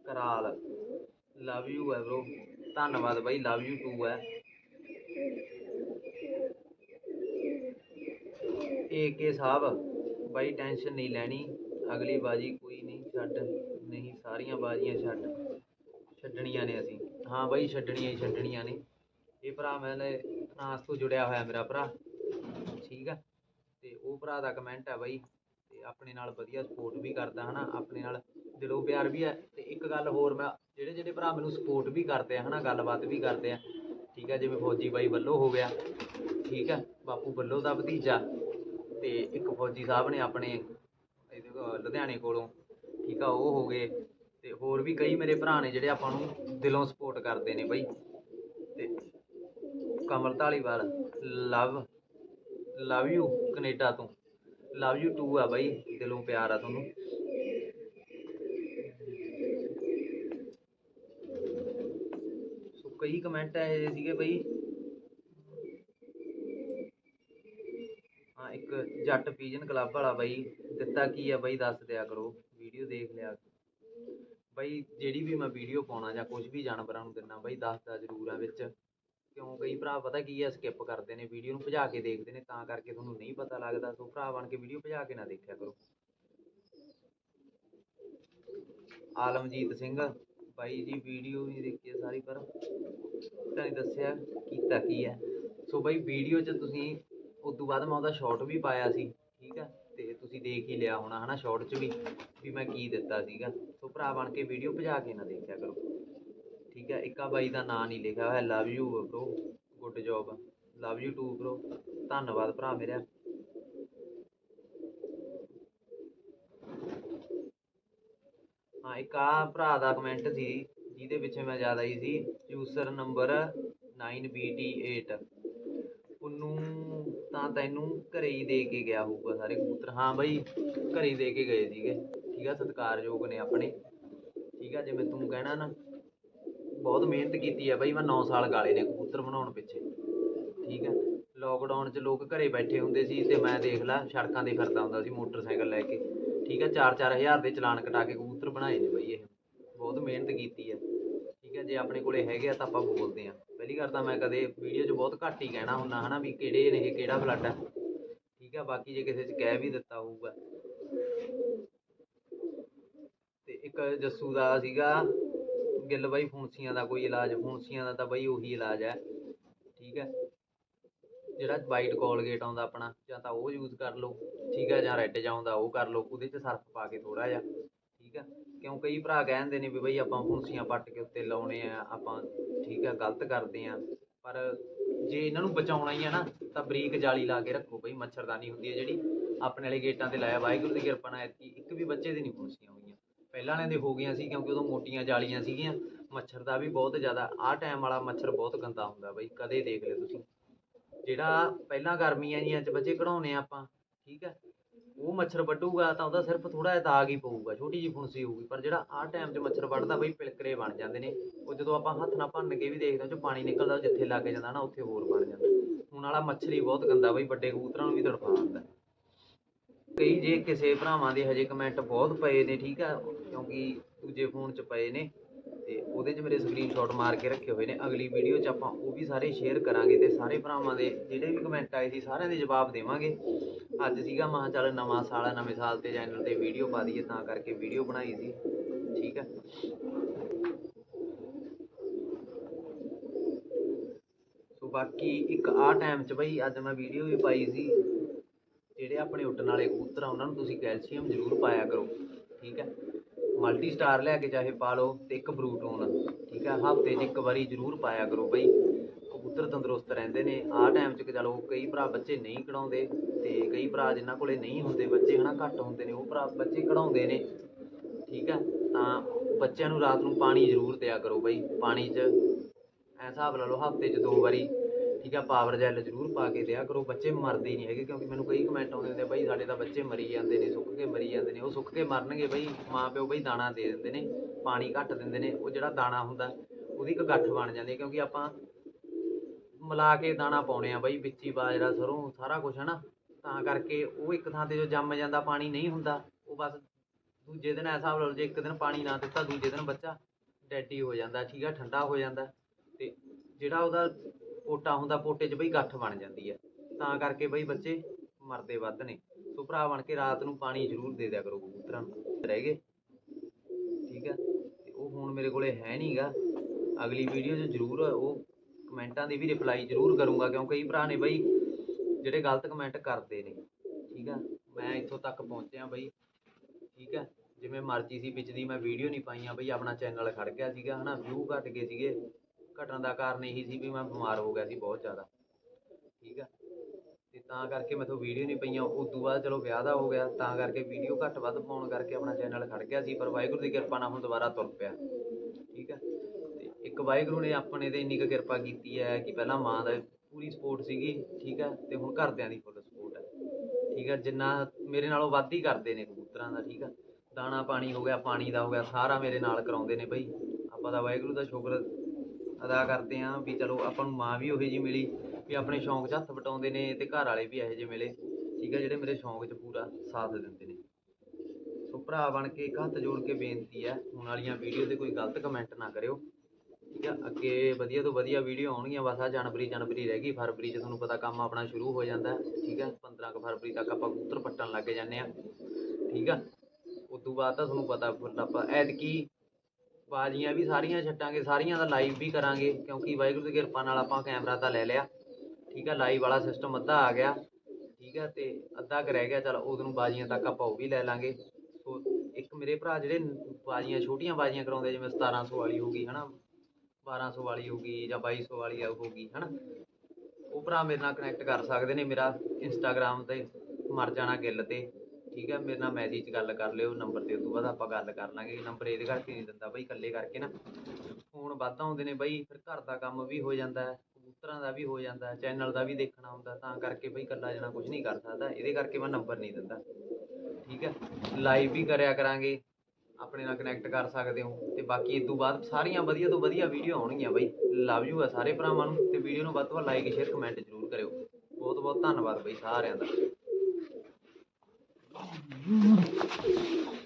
ਕਰਾਲ ਲਵ ਯੂ ਹੈ ਬ్రో ਧੰਨਵਾਦ ਬਾਈ ਲਵ ਯੂ ਟੂ ਹੈ ਏਕੇ ਸਾਹਿਬ, ਬਾਈ ਟੈਨਸ਼ਨ ਨਹੀਂ ਲੈਣੀ, ਅਗਲੀ ਬਾਜੀ ਕੋਈ ਨਹੀਂ, ਛੱਡ, ਨਹੀਂ, ਸਾਰੀਆਂ ਬਾਜੀਆਂ ਛੱਡ, ਛੱਡਣੀਆਂ ਨੇ ਅਸੀਂ। ਹਾਂ ਬਾਈ, ਛੱਡਣੀਆਂ ਹੀ ਛੱਡਣੀਆਂ ਨੇ। ਇਹ ਭਰਾ ਮੈਨੇ ਫਰਾਂਸ ਤੋਂ ਜੁੜਿਆ ਹੋਇਆ ਮੇਰਾ ਭਰਾ। ਠੀਕ ਆ? ਤੇ ਉਹ ਭਰਾ ਦਾ ਕਮੈਂਟ ਹੈ ਬਾਈ, ਤੇ ਆਪਣੇ ਨਾਲ ਵਧੀਆ ਸਪੋਰਟ ਵੀ ਕਰਦਾ ਹਨਾ, ਆਪਣੇ ਨਾਲ ਦਿਲੋਂ ਪਿਆਰ ਵੀ ਹੈ ਤੇ ਇੱਕ ਗੱਲ ਹੋਰ ਮੈਂ, ਜਿਹੜੇ ਜਿਹੜੇ ਭਰਾ ਮੈਨੂੰ ਸਪੋਰਟ ਵੀ ਕਰਦੇ ਆ ਹਨਾ, ਗੱਲਬਾਤ ਵੀ ਕਰਦੇ ਆ, ਠੀਕ ਆ? ਜਿਵੇਂ ਫੌਜੀ ਬਾਈ ਵੱਲੋਂ ਹੋ ਗਿਆ, ਠੀਕ ਆ? ਬਾਪੂ ਵੱਲੋਂ ਦਾ ਭਤੀਜਾ ਤੇ ਇੱਕ ਫੌਜੀ ਸਾਹਿਬ ਨੇ ਆਪਣੇ ਇਹਦੇ ਲੁਧਿਆਣੇ ਕੋਲੋਂ, ਠੀਕ ਆ, ਉਹ ਹੋ ਗਏ। ਤੇ ਹੋਰ ਵੀ ਕਈ ਮੇਰੇ ਭਰਾ ਨੇ ਜਿਹੜੇ ਆਪਾਂ ਨੂੰ ਦਿਲੋਂ ਸਪੋਰਟ ਕਰਦੇ ਨੇ ਬਈ। ਤੇ Kamal Dhaliwal love love you Canada ਤੋਂ। ਲਵ ਯੂ ਟੂ ਆ ਬਾਈ, ਦਿਲੋਂ ਪਿਆਰ ਆ ਤੁਹਾਨੂੰ। ਸੋ ਕਈ ਕਮੈਂਟ ਆਏ ਸੀਗੇ ਬਈ ਹਾਂ ਇੱਕ ਜੱਟ ਪੀਜਨ ਕਲੱਬ ਵਾਲਾ ਬਾਈ ਦਿੱਤਾ ਕੀ ਆ ਬਾਈ ਦੱਸ ਦਿਆ ਕਰੋ ਵੀਡੀਓ ਦੇਖ ਲਿਆ ਬਾਈ ਜਿਹੜੀ ਵੀ ਮੈਂ ਵੀਡੀਓ ਪਾਉਣਾ ਜਾਂ ਕੁਝ ਵੀ ਜਾਨਵਰਾਂ ਨੂੰ ਦਿੰਨਾ, ਬਾਈ ਦੱਸਦਾ ਜ਼ਰੂਰ ਆ ਵਿੱਚ। ਕਿਉਂ ਕਈ ਭਰਾ ਪਤਾ ਕੀ ਆ ਸਕਿਪ ਕਰਦੇ ਨੇ ਵੀਡੀਓ ਨੂੰ ਭਜਾ ਕੇ ਦੇਖਦੇ ਨੇ, ਤਾਂ ਕਰਕੇ ਤੁਹਾਨੂੰ ਨਹੀਂ ਪਤਾ ਲੱਗਦਾ। ਸੋ ਭਰਾ ਬਣ ਕੇ ਵੀਡੀਓ ਭਜਾ ਕੇ ਨਾ ਦੇਖਿਆ ਕਰੋ। ਆਲਮਜੀਤ ਸਿੰਘ, ਬਾਈ ਜੀ ਵੀਡੀਓ ਵੀ ਦੇਖੀ ਸਾਰੀ, ਪਰ ਤਾਂ ਦੱਸਿਆ, ਕੀਤਾ ਕੀ ਹੈ ਸੋ ਬਾਈ ਵੀਡੀਓ 'ਚ ਤੁਸੀਂ ਉਸ ਤੋਂ ਬਾਅਦ ਮੈਂ ਉਹਦਾ ਸ਼ਾਰਟ ਵੀ ਪਾਇਆ ਸੀ, ਠੀਕ ਆ, ਤੇ ਤੁਸੀਂ ਦੇਖ ਹੀ ਲਿਆ ਹੋਣਾ ਹਨਾ ਸ਼ਾਰਟ 'ਚ ਵੀ ਵੀ ਮੈਂ ਕੀ ਦਿੱਤਾ ਸੀਗਾ। ਸੋ ਭਰਾ ਬਣ ਕੇ ਵੀਡੀਓ ਭਜਾ ਕੇ ਨਾ ਦੇਖਿਆ ਕਰੋ। ਠੀਕ ਹੈ ਇੱਕਾ ਬਾਈ ਦਾ ਨਾਂ ਨਹੀਂ ਲਿਖਿਆ ਹੋਇਆ love you bro good job love you too bro ਧੰਨਵਾਦ ਭਰਾ ਮੇਰਾ। ਹਾਂ, ਇੱਕ ਆ ਭਰਾ ਦਾ ਕਮੈਂਟ ਸੀ, ਜਿਹਦੇ ਪਿੱਛੇ ਮੈਂ ਜ਼ਿਆਦਾ ਹੀ ਸੀ ਯੂਜ਼ਰ ਨੰਬਰ 9BT8 ਉਹਨੂੰ ਤਾਂ ਤੈਨੂੰ ਘਰੇ ਹੀ ਦੇ ਕੇ ਗਿਆ ਹੋਊਗਾ ਸਾਰੇ ਕਬੂਤਰ। ਹਾਂ ਬਾਈ, ਘਰੇ ਦੇ ਕੇ ਗਏ ਸੀਗੇ। ਠੀਕ ਆ, ਸਤਿਕਾਰਯੋਗ ਨੇ ਆਪਣੇ। ਠੀਕ ਆ, ਜਿਵੇਂ ਤੂੰ ਕਹਿਣਾ ਨਾ, ਬਹੁਤ ਮਿਹਨਤ ਕੀਤੀ ਆ ਬਾਈ। ਮੈਂ 9 ਸਾਲ ਗਾਲੇ ਨੇ ਕਬੂਤਰ ਬਣਾਉਣ ਪਿੱਛੇ। ਠੀਕ ਆ ਲੋਕਡਾਊਨ 'ਚ ਲੋਕ ਘਰੇ ਬੈਠੇ ਹੁੰਦੇ ਸੀ ਤੇ ਮੈਂ ਦੇਖ ਲਾ, ਸੜਕਾਂ 'ਤੇ ਫਿਰਦਾ ਹੁੰਦਾ ਸੀ ਮੋਟਰਸਾਈਕਲ ਲੈ ਕੇ। ਠੀਕ ਆ 4-4 ਹਜ਼ਾਰ ਦੇ ਚਲਾਨ ਕਟਾ ਕੇ ਕਬੂਤਰ ਬਣਾਏ ਨੇ ਬਈ ਇਹ। ਬਹੁਤ ਮਿਹਨਤ ਕੀਤੀ ਆ। ਠੀਕ ਆ, ਜੇ ਆਪਣੇ ਕੋਲੇ ਹੈਗੇ ਆ ਤਾਂ ਆਪਾਂ ਬੋਲਦੇ ਆ। ਪਹਿਲੀ ਗੱਲ ਮੈਂ ਕਦੇ, ਵੀਡੀਓ 'ਚ ਬਹੁਤ ਘੱਟ ਹੀ ਕਹਿਣਾ ਹੁੰਦਾ ਹਨਾ ਵੀ ਕਿਹੜੇ ਨੇ ਕਿਹੜਾ ਬਲੱਡ ਆ। ਠੀਕ ਹੈ ਬਾਕੀ ਜੇ ਕਿਸੇ 'ਚ ਕਹਿ ਵੀ ਦਿੱਤਾ ਹੋਊਗਾ। ਤੇ ਇੱਕ ਜੱਸੂ ਦਾ ਸੀਗਾ, ਗਿੱਲ ਬਾਈ ਫੁੰਸੀਆਂ ਦਾ ਕੋਈ ਇਲਾਜ, ਫੁੰਸੀਆਂ ਦਾ ਤਾਂ ਬਾਈ ਉਹੀ ਇਲਾਜ ਹੈ ਠੀਕ ਹੈ ਜਿਹੜਾ ਵਾਈਟ ਕੋਲਗੇਟ ਆਉਂਦਾ ਆਪਣਾ, ਜਾਂ ਤਾਂ ਉਹ ਯੂਜ਼ ਕਰ ਲਓ। ਠੀਕ ਹੈ ਜਾਂ ਰੈੱਡ ਜਾਂ ਆਉਂਦਾ, ਉਹ ਕਰ ਲਓ। ਉਹਦੇ 'ਚ ਸਰਫ ਪਾ ਕੇ ਥੋੜਾ ਜਿਹਾ। ਠੀਕ ਹੈ ਕਿਉਂ ਕਈ ਭਰਾ ਕਹਿੰਦੇ ਨੇ ਵੀ ਬਈ ਆਪਾਂ ਫੁੰਸੀਆਂ ਪੱਟ ਕੇ ਉੱਤੇ ਲਾਉਣੇ ਆ, ਆਪਾਂ ਠੀਕ ਹੈ ਗਲਤ ਕਰਦੇ ਆ। ਪਰ ਜੇ ਇਹਨਾਂ ਨੂੰ ਬਚਾਉਣਾ ਹੀ ਆ ਨਾ, ਤਾਂ ਬਰੀਕ ਜਾਲੀ ਲਾ ਕੇ ਰੱਖੋ ਬਈ, ਮੱਛਰਦਾਨੀ ਹੁੰਦੀ ਹੈ ਜਿਹੜੀ। ਆਪਣੇ ਵਾਲੇ ਗੇਟਾਂ ਤੇ ਲਾਇਆ, ਵਾਹਿਗੁਰੂ ਦੀ ਕਿਰਪਾ ਨਾਲ ਐਤਕੀ ਇੱਕ ਵੀ ਬੱਚੇ ਦੀ ਨਹੀਂ ਫੁੰਸੀਆਂ ਹੋਈਆਂ। ਪਹਿਲਾਂ ਵਾਲਿਆਂ ਦੇ ਹੋ ਗਈਆਂ ਸੀ, ਕਿਉਂਕਿ ਉਦੋਂ ਮੋਟੀਆਂ ਜਾਲੀਆਂ ਸੀਗੀਆਂ। ਮੱਛਰ ਦਾ ਵੀ ਬਹੁਤ ਜ਼ਿਆਦਾ, ਆਹ ਟਾਈਮ ਵਾਲਾ ਮੱਛਰ ਬਹੁਤ ਗੰਦਾ ਹੁੰਦਾ ਬਈ, ਕਦੇ ਦੇਖ ਲਿਓ ਤੁਸੀਂ। ਜਿਹੜਾ ਪਹਿਲਾਂ ਗਰਮੀਆਂ ਜੀਆਂ 'ਚ ਬੱਚੇ ਕਢਾਉਣੇ ਆ ਆਪਾਂ, ਠੀਕ ਹੈ ਉਹ ਮੱਛਰ ਵੱਢੂਗਾ ਤਾਂ ਉਹਦਾ ਸਿਰਫ ਥੋੜਾ ਜਿਹਾ ਦਾਗ ਹੀ ਪਊਗਾ, ਛੋਟੀ ਜਿਹੀ ਫੁੰਸੀ ਹੋਊਗੀ, ਪਰ ਜਿਹੜਾ ਆਹ ਟਾਈਮ 'ਚ ਮੱਛਰ ਵੱਢਦਾ ਬਈ ਪਿਲਕਰੇ ਬਣ ਜਾਂਦੇ ਨੇ, ਉਹ ਜਦੋਂ ਆਪਾਂ ਹੱਥ ਨਾਲ ਭੰਨ ਕੇ ਵੀ ਦੇਖਦੇ ਹਾਂ, ਉਹ ਪਾਣੀ ਨਿਕਲਦਾ ਜਿੱਥੇ ਲੱਗ ਜਾਂਦਾ ਨਾ, ਉੱਥੇ ਹੋਰ ਬਣ ਜਾਂਦਾ। ਹੁਣ ਵਾਲਾ ਮੱਛਰ ਹੀ ਬਹੁਤ ਗੰਦਾ ਬਈ, ਵੱਡੇ ਕਬੂਤਰਾਂ ਨੂੰ ਵੀ ਤੜਫਾ ਦਿੰਦਾ। ਕਈ ਜੇ ਕਿਸੇ ਭਰਾਵਾਂ ਦੇ ਹਜੇ ਕਮੈਂਟ ਬਹੁਤ ਪਏ ਨੇ, ਠੀਕ ਆ, ਕਿਉਂਕਿ ਦੂਜੇ ਫੋਨ 'ਚ ਪਏ ਨੇ ਤੇ ਉਹਦੇ 'ਚ ਮੇਰੇ ਸਕਰੀਨਸ਼ਾਟ ਮਾਰ ਕੇ ਰੱਖੇ ਹੋਏ ਨੇ। ਅਗਲੀ ਵੀਡੀਓ 'ਚ ਆਪਾਂ ਉਹ ਵੀ ਸਾਰੇ ਸ਼ੇਅਰ ਕਰਾਂਗੇ ਤੇ ਸਾਰੇ ਭਰਾਵਾਂ ਦੇ ਜਿਹੜੇ ਵੀ ਕਮੈਂਟ ਆਏ ਸੀ ਸਾਰਿਆਂ ਦੇ ਜਵਾਬ ਦੇਵਾਂਗੇ। ਅੱਜ ਸੀਗਾ ਮਹਾ ਚੱਲ ਨਵਾਂ ਸਾਲ ਆ, ਨਵੇਂ ਸਾਲ ਤੇ ਚੈਨਲ ਤੇ ਵੀਡੀਓ ਪਾ ਦਈਏ ਤਾਂ ਕਰਕੇ ਵੀਡੀਓ ਬਣਾਈ ਸੀ। ਠੀਕ ਹੈ ਸੋ ਬਾਕੀ ਇੱਕ ਆ ਟਾਈਮ 'ਚ ਬਈ ਅੱਜ ਮੈਂ ਵੀਡੀਓ ਵੀ ਪਾਈ ਸੀ, ਜਿਹੜੇ ਆਪਣੇ ਉੱਡਣ ਵਾਲੇ ਕਬੂਤਰ ਆ, ਉਹਨਾਂ ਨੂੰ ਤੁਸੀਂ ਕੈਲਸ਼ੀਅਮ ਜ਼ਰੂਰ ਪਾਇਆ ਕਰੋ। ਠੀਕ ਹੈ ਮਲਟੀ ਸਟਾਰ ਲੈ ਕੇ ਚਾਹੇ ਪਾ ਲਓ ਤੇ ਇੱਕ ਬਰੂਟੋਨ ਠੀਕ ਹੈ ਹਫ਼ਤੇ 'ਚ ਇੱਕ ਵਾਰੀ ਜ਼ਰੂਰ ਪਾਇਆ ਕਰੋ ਬਈ। ਕਬੂਤਰ ਤੰਦਰੁਸਤ ਰਹਿੰਦੇ ਨੇ। ਆਹ ਟਾਈਮ 'ਚ ਕਿ ਚਲੋ ਕਈ ਭਰਾ ਬੱਚੇ ਨਹੀਂ ਕਢਾਉਂਦੇ ਤੇ ਕਈ ਭਰਾ ਜਿਨ੍ਹਾਂ ਕੋਲੇ ਨਹੀਂ ਹੁੰਦੇ, ਬੱਚੇ ਹਨਾ ਘੱਟ ਹੁੰਦੇ ਨੇ, ਉਹ ਭਰਾ ਬੱਚੇ ਕਢਾਉਂਦੇ ਨੇ। ਠੀਕ ਹੈ ਤਾਂ ਬੱਚਿਆਂ ਨੂੰ ਰਾਤ ਨੂੰ ਪਾਣੀ ਜ਼ਰੂਰ ਦਿਆ ਕਰੋ ਬਈ। ਪਾਣੀ 'ਚ ਐ ਹਿਸਾਬ ਲਾ ਲਓ ਹਫ਼ਤੇ 'ਚ ਦੋ ਵਾਰੀ। ਠੀਕ ਆ ਪਾਵਰ ਜੈਲ ਜ਼ਰੂਰ ਪਾ ਕੇ ਦਿਆ ਕਰੋ। ਬੱਚੇ ਮਰਦੇ ਨਹੀਂ ਹੈਗੇ ਕਿਉਂਕਿ ਮੈਨੂੰ ਕਈ ਕਮੈਂਟ ਆਉਂਦੇ ਹੁੰਦੇ ਆ, ਬਈ ਸਾਡੇ ਤਾਂ ਬੱਚੇ ਮਰੀ ਜਾਂਦੇ ਨੇ ਸੁੱਕ ਕੇ ਮਰੀ ਜਾਂਦੇ ਨੇ। ਉਹ ਸੁੱਕ ਕੇ ਮਰਨਗੇ ਬਈ ਮਾਂ ਪਿਓ ਬਈ ਦਾਣਾ ਦੇ ਦਿੰਦੇ ਨੇ ਪਾਣੀ ਘੱਟ ਦਿੰਦੇ ਨੇ। ਉਹ ਜਿਹੜਾ ਦਾਣਾ ਹੁੰਦਾ ਉਹਦੀ ਇੱਕ ਗੱਠ ਬਣ ਜਾਂਦੀ ਹੈ ਕਿਉਂਕਿ ਆਪਾਂ ਮਿਲਾ ਕੇ ਦਾਣਾ ਪਾਉਣੇ ਆ ਬਈ ਵਿੱਚ ਬਾਜਰਾ ਸਰੋਂ ਸਾਰਾ ਕੁਝ ਨਾ ਤਾਂ ਕਰਕੇ ਉਹ ਇੱਕ ਥਾਂ ਤੇ ਜੋ ਜੰਮ ਜਾਂਦਾ ਪਾਣੀ ਨਹੀਂ ਹੁੰਦਾ ਉਹ ਬਸ ਦੂਜੇ ਦਿਨ ਐਸਾ ਲਾ ਲਓ ਜੇ ਇੱਕ ਦਿਨ ਪਾਣੀ ਨਾ ਦਿੱਤਾ ਦੂਜੇ ਦਿਨ ਬੱਚਾ ਡੈਡੀ ਹੋ ਜਾਂਦਾ ਠੀਕ ਆ ਠੰਡਾ ਹੋ ਜਾਂਦਾ। ਤੇ ਜਿਹੜਾ ਉਹਦਾ ਪੋਟਾ ਹੁੰਦਾ ਪੋਟੇ 'ਚ ਬਈ ਗੱਠ ਬਣ ਜਾਂਦੀ ਹੈ ਤਾਂ ਕਰਕੇ ਬਈ ਬੱਚੇ ਮਰਦੇ ਵੱਧ ਨੇ। ਸੋ ਭਰਾ ਬਣ ਕੇ ਰਾਤ ਨੂੰ ਪਾਣੀ ਜ਼ਰੂਰ ਦੇ ਦਿਆ ਕਰੋ ਕਬੂਤਰਾਂ ਨੂੰ। ਰਹਿ ਗਏ। ਠੀਕ ਹੈ ਤੇ ਉਹ ਹੁਣ ਮੇਰੇ ਕੋਲੇ ਹੈ ਨਹੀਂਗਾ ਅਗਲੀ ਵੀਡੀਓ 'ਚ ਜ਼ਰੂਰ ਉਹ ਕਮੈਂਟਾਂ ਦੀ ਵੀ ਰਿਪਲਾਈ ਜ਼ਰੂਰ ਕਰੂੰਗਾ, ਕਿਉਂਕਿ ਕਈ ਭਰਾ ਨੇ ਬਈ ਜਿਹੜੇ ਗਲਤ ਕਮੈਂਟ ਕਰਦੇ ਨੇ। ਠੀਕ ਆ। ਮੈਂ ਇੱਥੋਂ ਤੱਕ ਪਹੁੰਚਿਆ ਬਈ। ਠੀਕ ਹੈ ਜਿਵੇਂ ਮਰਜ਼ੀ ਸੀ ਵਿੱਚ ਦੀ ਮੈਂ ਵੀਡੀਓ ਨਹੀਂ ਪਾਈਆਂ ਬਈ, ਆਪਣਾ ਚੈਨਲ ਖੜ ਗਿਆ ਸੀਗਾ, ਹਨਾ। ਵਿਊ ਘਟ ਗਏ ਸੀਗੇ। ਘਟਣ ਦਾ ਕਾਰਨ ਇਹੀ ਸੀ ਵੀ ਮੈਂ ਬਿਮਾਰ ਹੋ ਗਿਆ ਸੀ ਬਹੁਤ ਜ਼ਿਆਦਾ। ਠੀਕ ਆ? ਤੇ ਤਾਂ ਕਰਕੇ ਮੈਥੋਂ ਵੀਡੀਓ ਨਹੀਂ ਪਈਆਂ। ਉਸ ਤੋਂ ਬਾਅਦ ਚਲੋ ਵਿਆਹ ਦਾ ਹੋ ਗਿਆ। ਤਾਂ ਕਰਕੇ ਵੀਡੀਓ ਘੱਟ ਵੱਧ ਪਾਉਣ ਕਰਕੇ ਆਪਣਾ ਚੈਨਲ ਖੜ ਗਿਆ ਸੀ, ਪਰ ਵਾਹਿਗੁਰੂ ਦੀ ਕਿਰਪਾ ਨਾਲ ਹੁਣ ਦੁਬਾਰਾ ਤੁਰ ਪਿਆ। ਠੀਕ ਆ? ਤੇ ਇੱਕ ਵਾਹਿਗੁਰੂ ਨੇ ਆਪਣੇ ਤੇ ਇੰਨੀ ਕੁ ਕਿਰਪਾ ਕੀਤੀ ਹੈ ਕਿ ਪਹਿਲਾਂ ਮਾਂ ਦਾ ਪੂਰੀ ਸਪੋਰਟ ਸੀਗੀ। ਠੀਕ ਆ? ਤੇ ਹੁਣ ਘਰਦਿਆਂ ਦੀ ਫੁੱਲ ਸਪੋਰਟ ਹੈ ਠੀਕ ਆ? ਜਿੰਨਾ ਮੇਰੇ ਨਾਲੋਂ ਵੱਧ ਹੀ ਕਰਦੇ ਨੇ ਕਬੂਤਰਾਂ ਦਾ। ਠੀਕ ਆ? ਦਾਣਾ ਪਾਣੀ ਹੋ ਗਿਆ, ਪਾਣੀ ਦਾ ਹੋ ਗਿਆ, ਸਾਰਾ ਮੇਰੇ ਨਾਲ ਕਰਾਉਂਦੇ ਨੇ ਬਈ। ਆਪਾਂ ਦਾ ਵਾਹਿਗੁਰੂ ਦਾ ਸ਼ੁਕਰ ਅਦਾ ਕਰਦੇ ਹਾਂ ਵੀ ਚਲੋ ਆਪਾਂ ਨੂੰ ਮਾਂ ਵੀ ਉਹੀ ਜੀ ਮਿਲੀ ਵੀ ਆਪਣੇ ਸ਼ੌਂਕ 'ਚ ਹੱਥ ਵਟਾਉਂਦੇ ਨੇ ਤੇ ਘਰ ਵਾਲੇ ਵੀ ਇਹੋ ਜਿਹੇ ਮਿਲੇ। ਠੀਕ ਆ, ਜਿਹੜੇ ਮੇਰੇ ਸ਼ੌਂਕ 'ਚ ਪੂਰਾ ਸਾਥ ਦਿੰਦੇ ਨੇ। ਸੋ ਭਰਾ ਬਣ ਕੇ ਇੱਕ ਹੱਥ ਜੋੜ ਕੇ ਬੇਨਤੀ ਹੈ, ਹੁਣ ਵਾਲੀਆਂ ਵੀਡੀਓ ਤੇ ਕੋਈ ਗਲਤ ਕਮੈਂਟ ਨਾ ਕਰਿਓ। ਠੀਕ ਆ, ਅੱਗੇ ਵਧੀਆ ਤੋਂ ਵਧੀਆ ਵੀਡੀਓ ਆਉਣਗੀਆਂ, ਬਸ ਆ ਜਨਵਰੀ ਜਨਵਰੀ ਰਹਿ ਗਈ, ਫਰਵਰੀ 'ਚ ਤੁਹਾਨੂੰ ਪਤਾ ਕੰਮ ਆਪਣਾ ਸ਼ੁਰੂ ਹੋ ਜਾਂਦਾ। ਠੀਕ ਹੈ 15 ਕੁ ਫਰਵਰੀ ਤੱਕ ਆਪਾਂ ਕਬੂਤਰ ਪੱਟਣ ਲੱਗ ਜਾਂਦੇ ਆ। ਠੀਕ ਆ ਉਸ ਤੋਂ ਬਾਅਦ ਤਾਂ ਤੁਹਾਨੂੰ ਪਤਾ, ਫੁੱਲ ਆਪਾਂ ਐਤਕੀ ਬਾਜ਼ੀਆਂ ਵੀ ਸਾਰੀਆਂ ਛੱਡਾਂਗੇ, ਸਾਰੀਆਂ ਦਾ ਲਾਈਵ ਵੀ ਕਰਾਂਗੇ, ਕਿਉਂਕਿ ਵਾਹਿਗੁਰੂ ਦੀ ਕਿਰਪਾ ਨਾਲ ਆਪਾਂ ਕੈਮਰਾ ਤਾਂ ਲੈ ਲਿਆ। ਠੀਕ ਆ ਲਾਈਵ ਵਾਲਾ ਸਿਸਟਮ ਅੱਧਾ ਆ ਗਿਆ। ਠੀਕ ਆ, ਤੇ ਅੱਧਾ ਕੁ ਰਹਿ ਗਿਆ, ਚਲ ਉਦੋਂ ਨੂੰ ਬਾਜ਼ੀਆਂ ਤੱਕ ਆਪਾਂ ਉਹ ਵੀ ਲੈ ਲਾਂਗੇ। ਸੋ ਇੱਕ ਮੇਰੇ ਭਰਾ ਜਿਹੜੇ ਬਾਜ਼ੀਆਂ, ਛੋਟੀਆਂ ਬਾਜ਼ੀਆਂ ਕਰਾਉਂਦੇ, ਜਿਵੇਂ 1700 ਵਾਲੀ ਹੋ ਗਈ, ਹਨਾ? 1200 ਵਾਲੀ ਹੋ ਗਈ ਜਾਂ 2200 ਵਾਲੀ ਹੋ ਗਈ, ਹਨਾ? ਉਹ ਭਰਾ ਮੇਰੇ ਨਾਲ ਕਨੈਕਟ ਕਰ ਸਕਦੇ ਨੇ ਮੇਰਾ ਇੰਸਟਾਗ੍ਰam ਤੇ, ਮਰ ਜਾਣਾ ਗਿੱਲ ਤੇ। ਠੀਕ ਹੈ ਮੇਰੇ ਨਾਲ ਮੈਸੇਜ 'ਚ ਗੱਲ ਕਰ ਲਿਓ ਨੰਬਰ ਤੇ ਉਦੋਂ ਬਾਅਦ ਆਪਾਂ ਗੱਲ ਕਰ ਲਾਂਗੇ। ਨੰਬਰ ਇਹਦੇ ਕਰਕੇ ਨਹੀਂ ਦਿੰਦਾ ਬਈ, ਇਕੱਲੇ ਕਰਕੇ ਨਾ। ਫੋਨ ਵੱਧ ਆਉਂਦੇ ਨੇ ਬਈ, ਫਿਰ ਘਰ ਦਾ ਕੰਮ ਵੀ ਹੋ ਜਾਂਦਾ ਹੈ ਕਬੂਤਰਾਂ ਦਾ ਵੀ ਹੋ ਜਾਂਦਾ, ਚੈਨਲ ਦਾ ਵੀ ਦੇਖਣਾ ਹੁੰਦਾ, ਤਾਂ ਕਰਕੇ ਬਈ ਇਕੱਲਾ ਜਣਾ ਕੁਝ ਨਹੀਂ ਕਰ ਸਕਦਾ। ਇਹਦੇ ਕਰਕੇ ਮੈਂ ਨੰਬਰ ਨਹੀਂ ਦਿੰਦਾ। ਠੀਕ ਹੈ ਲਾਈਵ ਵੀ ਕਰਿਆ ਕਰਾਂਗੇ, ਆਪਣੇ ਨਾਲ ਕਨੈਕਟ ਕਰ ਸਕਦੇ ਹੋ। ਤੇ ਬਾਕੀ ਇਸ ਤੋਂ ਬਾਅਦ ਸਾਰੀਆਂ ਵਧੀਆ ਤੋਂ ਵਧੀਆ ਵੀਡੀਓ ਆਉਣਗੀਆਂ ਬਈ। ਲਵ ਯੂ ਆ ਸਾਰੇ ਭਰਾਵਾਂ ਨੂੰ। ਤੇ ਵੀਡੀਓ ਨੂੰ ਵੱਧ ਤੋਂ ਵੱਧ ਲਾਈਕ ਸ਼ੇਅਰ ਕਮੈਂਟ ਜ਼ਰੂਰ ਕਰਿਓ। ਬਹੁਤ ਬਹੁਤ ਧੰਨਵਾਦ ਬਈ ਸਾਰਿਆਂ ਦਾ। Oh,